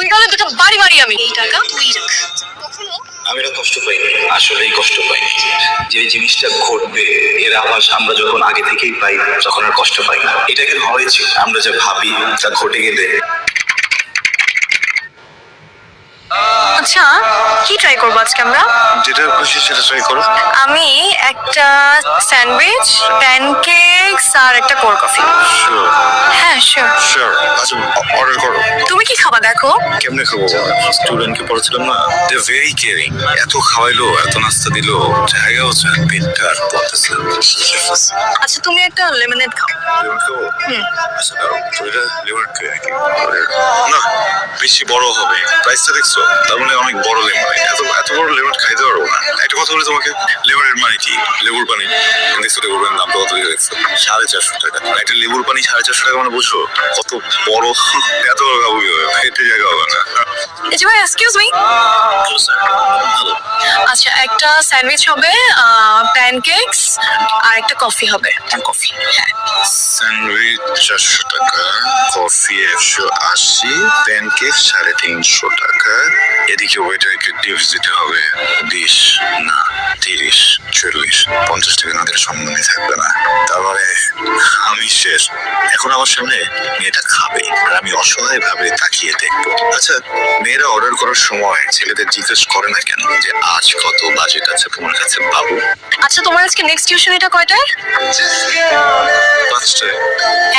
তুই গেলে দুটো বাড়ি মারি আমি। এই টাকা তুই রাখ আমি এটা কষ্ট পাইনি। আসলেই কষ্ট পাইনি। যে জিনিসটা ঘটবে এর আভাস আমরা যখন আগে থেকেই পাই তখন আর কষ্ট পাই না। এটা কেন হয়েছে? আমরা যা ভাবি তা ঘটে গেলে। আচ্ছা কি ট্রাই করব আজকে আমরা? যেটা খুশি সেটা ট্রাই করো। আমি একটা স্যান্ডউইচ প্যানকেকস আর একটা কোল্ড কফি হ্যাঁ শিওর শিওর আচ্ছা অর্ডার করো। তুমি কি খাবা দেখো? কেমনে খাব? স্টুডেন্টকে পড়াছিলাম না দে ভেরি কেয়ারিং এত খাওয়াইলো এত নাস্তা দিলো জায়গা হচ্ছে পেটটা আর পড়তেছে আচ্ছা তুমি একটা লেমনেড খাও। হুম। আচ্ছা দাঁড়াও তো এটা লেমন না বেশি বড় হবে। প্রাইসটা দেখছ? তার মানে অনেক বড় লেমন এত এত বড় লেমন খাইতে পারব না। একটা কথা বলি তোমাকে। লেমনের মানে কি? লেবুর পানি। দেখছ লেবুর পানির দামটা কত দেখছ সাড়ে চারশো টাকা। একটা লেবুর পানি সাড়ে চারশো টাকা মানে বুঝছ? কত বড়। এত বড় কীভাবে? পেটে জায়গা হবে না। এই ভাই এক্সকিউজ মি আচ্ছা একটা স্যান্ডউইচ হবে প্যানকেকস আর একটা কফি হবে। কফি। হ্যাঁ। স্যান্ডউইচ চারশো টাকা। কফি একশো আশি প্যানকেক সাড়ে তিনশো টাকা। এদিকে ওয়েটারকে টিপস দিতে হবে বিশ না। চল্লিশ পঞ্চাশ টাকা না দিলে সম্মানই থাকবে না। তারপরে আমি শেষ। এখন আমার সামনে মেয়েটা খাবে আর আমি অসহায় ভাবে তাকিয়ে দেখব। আচ্ছা মেয়েরা অর্ডার করার সময় ছেলেদের জিজ্ঞেস করে না কেন যে আজ কত বাজেট আছে তোমার কাছে বাবু? আচ্ছা তোমার আজকে নেক্সট টিউশন এটা কয়টায়? পাঁচটায়।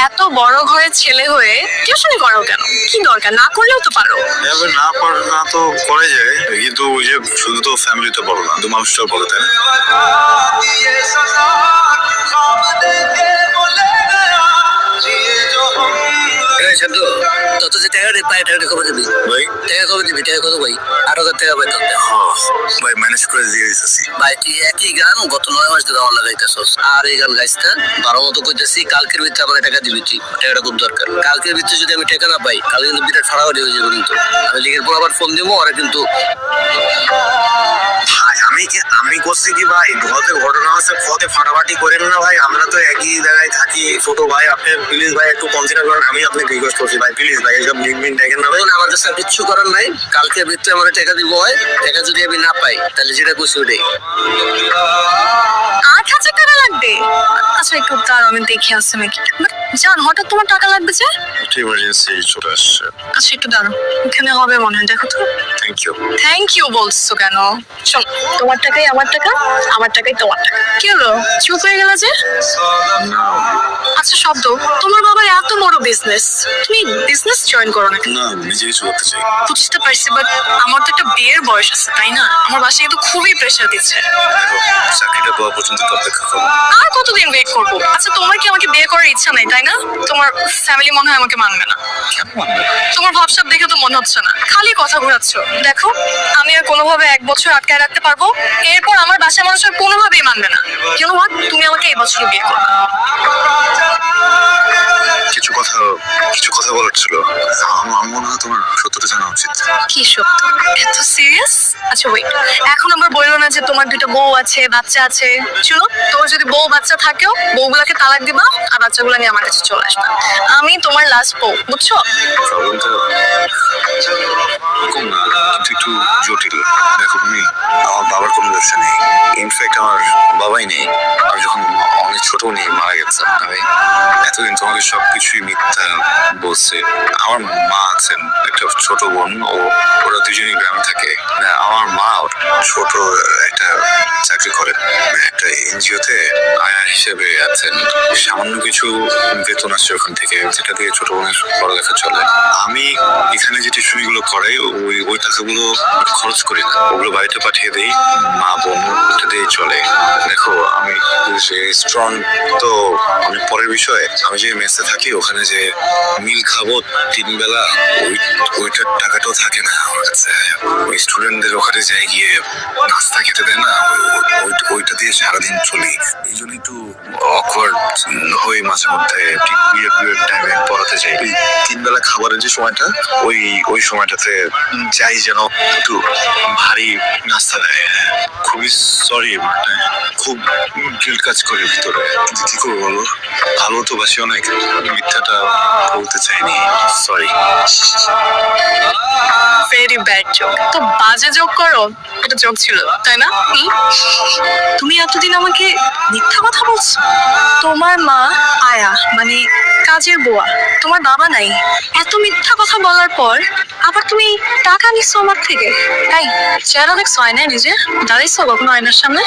এত বড় ঘরের ছেলে হয়ে টিউশনই করো কেন? কি দরকার? না করলেও তো পারো। এবার না পার না তো করে যায় কিন্তু ওই যে শুধু তো ফ্যামিলিতে বড় না তো মানুষটাও বড় তাই না? তত যে টাকা পায় টাকা কবে দিবি ভাই। টাকা কবে দিবি টাকা কত ভাই? আট হাজার টাকা পাই তোর হ্যাঁ ভাই ম্যানেজ করে দিয়ে দিতেছি। ভাই তুই একই গান গত নয় মাস ধরে আমার লাগাইতেছস। আর এই গান গাইছ না বারো মতো কইতেছি কালকের ভিতরে আমার টাকা দিবি তুই। টাকাটা খুব দরকার। কালকের ভিতরে যদি আমি টাকা না পাই কালকে কিন্তু বিরাট ফাড়াফাড়ি হয়ে যাবে কিন্তু। আমি লিগের পর আবার ফোন দিবো ওরা কিন্তু আমি কি আমি করছি কি ভাই? ঘরে ঘটনা হচ্ছে পথে ফাটাফাটি করেন না ভাই। আমরা তো একই জায়গায় থাকি। ছোট ভাই আপনি প্লিজ ভাই একটু কনসিডার করেন। আমি আপনাকে রিকোয়েস্ট করছি ভাই প্লিজ ভাই এইসব লিঙ্ক মিন দেখেন না ভাই। আমার কাছে আর কিচ্ছু করার নাই। কালকের ভিতরে আমার টাকা দিব হয়। টাকা যদি আমি না পাই তাহলে যেটা খুশি ওটাই। আট হাজার টাকা লাগবে? আচ্ছা একটু দাঁড়াও আমি দেখে আসছি নাকি। But জান হঠাৎ তোমার টাকা লাগবে যে? ইমার্জেন্সি চলে আসছে। আচ্ছা একটু দাঁড়াও। এখানে হবে মনে হয় দেখো তো। থ্যাংক ইউ থ্যাংক ইউ বলছো কেন? শোন তোমার টাকাই আমার টাকা আমার টাকাই তোমার টাকা। কি হলো? চুপ হয়ে গেল যে? আচ্ছা শব্দ তোমার বাবার এত বড় বিজনেস তুমি বিজনেস জয়েন করো না না নিজে কিছু করতে চাই। বুঝতে পারছি বাট আমার তো একটা বিয়ের বয়স আছে তাই না? আমার বাসায় কিন্তু খুবই প্রেশার দিচ্ছে। চাকরিটা পাওয়া পর্যন্ত তো অপেক্ষা করব আর কতদিন ওয়েট করব? আচ্ছা তোমার কি আমাকে বিয়ে করার ইচ্ছা নাই তাই না? তোমার ফ্যামিলি মনে হয় আমাকে মানবে না। মানবে না? তোমার ভাবসাব দেখে তো মনে হচ্ছে না। খালি কথা ঘোরাচ্ছ। দেখো, আমি আর কোনোভাবে এক বছর আটকায় রাখতে পারব। এরপর আমার বাসার মানুষ আর কোনোভাবেই মানবে না। কেন তুমি আমাকে এই বছর বিয়ে করো। কিছু কথা কিছু কথা বলার ছিল। আমার মনে হয় তোমার সত্যটা জানা উচিত। কি সত্য? এত সিরিয়াস আচ্ছা ওয়েট এখন আমরা বলল না যে তোমার দুটো বউ আছে বাচ্চা আছে। চলো তোর যদি বউ বাচ্চা থাকেও বউগুলাকে তালাক দিবা আর বাচ্চাগুলো নিয়ে আমার কাছে চলে আসবে। আমি তোমার লাস্ট বউ বুঝছ? একটু জটিল। দেখো তুমি আমার বাবার কোনো ব্যবসা নেই। ইনফ্যাক্ট আমার বাবাই নেই। আমি যখন অনেক ছোট নেই মারা গেছে। আমি এতদিন তোমাকে সবকিছুই মিথ্যা বলছে। আমার মা আছেন, একটা ছোট বোন, ও, ওরা দুজনই গ্রামে থাকে। আমার মা ছোট, একটা চাকরি করেন। একটা এনজিওতে আয়া হিসেবে আছেন। সামান্য কিছু বেতন আসছে ওখান থেকে, যেটা দিয়ে ছোট বোনের পড়ালেখা চলে। আমি এখানে যে টিউশনিগুলো করাই, ওই ওই টাকাগুলো খরচ করি না। ওগুলো বাড়িতে পাঠিয়ে দেই, মা, বোন ওটা দিয়ে চলে। দেখো, আমি স্ট্রং তো আমি পরের বিষয়, আমি যে মেসে থাকি, ওখানে যে মিল খাব তিন বেলা, ওই, ওইটার টাকাটাও থাকে না আমার কাছে। ওই স্টুডেন্টদের ওখানে যাই গিয়ে নাস্তা খেতে দেয় না ওইটা দিয়ে সারাদিন চলি। এই জন্য একটু অকওয়ার্ড হই মাঝে মধ্যে পিরিয়ড পিরিয়ড টাইমে পড়াতে যাই। ওই তিন বেলা খাবারের যে সময়টা, ওই ওই সময়টাতে যাই যেন একটু ভারী নাস্তা দেয়। খুবই সরি খুব গিল্ট কাজ করে ভিতরে। কিন্তু কি করব বলো? ভালো তো বাসি অনেক। মিথ্যাটা বলতে চাইনি। সরি ব্যাড জোক তো বাজে জোক করো এটা জোক ছিল, তাই না? তুমি এতদিন আমাকে মিথ্যা কথা বলছো? তোমার মা আয়া মানে কাজের বোয়া, তোমার বাবা নাই। এত মিথ্যা কথা বলার পর আবার তুমি টাকা নিচ্ছ আমার থেকে। তাই চেহারা দেখছ আয়নায় নিজে? দাঁড়াইছো কখনো আয়নার সামনে?